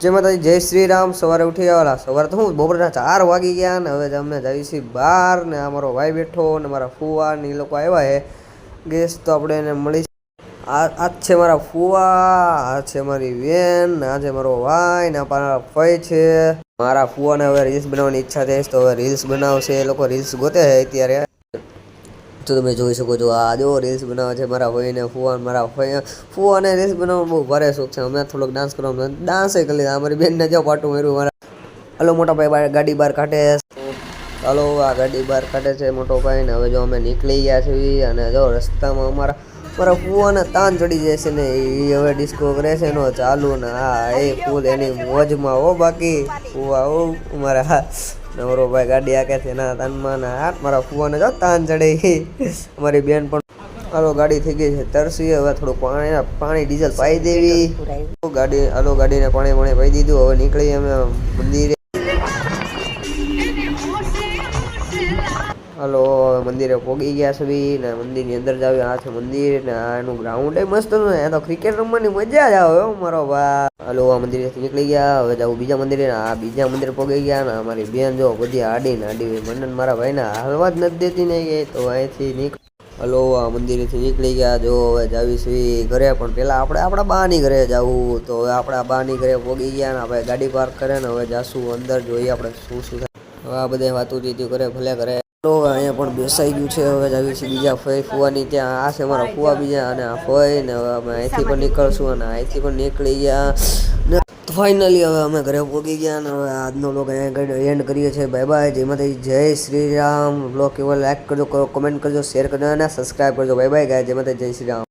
જય માતાજી જય શ્રી રામ સવારે ઉઠી આવેલા સવારે તો હું બપોરના ચાર વાગી ગયા ને હવે અમે જઈએ છીએ બહાર ને આ મારો ભાઈ બેઠો ને મારા ફુવા ને એ લોકો આવ્યા છે. ગેસ તો આપણે એને મળી આ આ છે મારા ફુવા, આ છે મારી બેન ને આ છે મારો ભાઈ ને મારા ફઈ છે. મારા ફુવાને હવે રીલ્સ બનાવવાની ઈચ્છા થઈ તો હવે રીલ્સ બનાવશે. એ લોકો રીલ્સ ગોતે છે અત્યારે. તો તમે જોઈ શકો છો, આ જો રીલ્સ બનાવે છે મારા ભાઈને, ફુવાન મારા ભાઈ ફુવાને રીલ્સ બનાવવાનો બહુ ભારે શોખ છે. અમે થોડોક ડાન્સ કરવાનો ડાન્સ કરી લીધા. અમારી બેનને જો પાટું માર્યું મારા. હલો, મોટા ભાઈ ભાઈ ગાડી બહાર કાઢે ચાલો આ ગાડી બહાર કાઢે છે મોટો ભાઈ ને હવે જો અમે નીકળી ગયા છીએ અને જો રસ્તામાં અમારા, મારા ફુવાને તાન ચડી જાય છે ને. એ હવે ડિસ્કો કરે છે એનો ચાલુ ને હા એ ફૂલ એની મોજમાં હો બાકી. ફુવા, હો મારા હા ને મારો ભાઈ ગાડી આકે છે ના તાનમાં ને હાથ મારા ફુવાને જો તાન ચડે. અમારી બેન પણ હાલો ગાડી થઈ ગઈ છે તરસી. હવે થોડું પાણી પાણી ડીઝલ પાઈ દેવી. ગાડી હાલો ગાડીને પાણી પાણી પાઈ દીધું. હવે નીકળી અમે મંદિરે. હાલો મંદિરે પોગી ગયા બી ને મંદિરની અંદર જાવ આ છે મંદિર ને આ એનું ગ્રાઉન્ડ એ મસ્ત હતું ને તો ક્રિકેટ રમવાની મજા જ આવે મારો ભાઈ હાલો, આ મંદિરેથી નીકળી ગયા. હવે જાવ બીજા મંદિરે આ બીજા મંદિરે પોગી ગયા ને અમારી બેન જો બધી આડી ને આડી મને ને મારા ભાઈને હાલવા જ નથી દેતી ને ગઈ તો અહીંથી નીકળ હલો, આ મંદિરેથી નીકળી ગયા. જો હવે જાવી છીએ ઘરે, પણ પેલા આપણે આપણા બાની ઘરે જવું. તો હવે આપણા બાની ઘરે પોગી ગયા ને આપણે ગાડી પાર્ક કરે ને હવે જાશું અંદર, જોઈએ આપણે શું શું થાય. હવે આ બધા વાતું ચીતું કરે ભલે કરે તો અહીંયા પણ બેસાઈ ગયું છે, હવે જાવી છે બીજા ફઈ ફુવાની, ત્યાં આ છે મારા ફુવા બીજા અને આ ફઈ ને હવે અમે અહીંથી પણ નીકળશું અને અહીંથી પણ નીકળી ગયા. ને ફાઇનલી હવે અમે ઘરે પહોંચી ગયા અને હવે આજનો લોકો અહીંયા એન્ડ કરીએ છીએ. બાય બાય જય જય શ્રી રામ. બ્લોગ કેવો લાઈક કરજો કમેન્ટ કરજો શેર કરજો અને સબસ્ક્રાઈબ કરજો. બાય બાય ગાય જેમાંથી જય શ્રી રામ.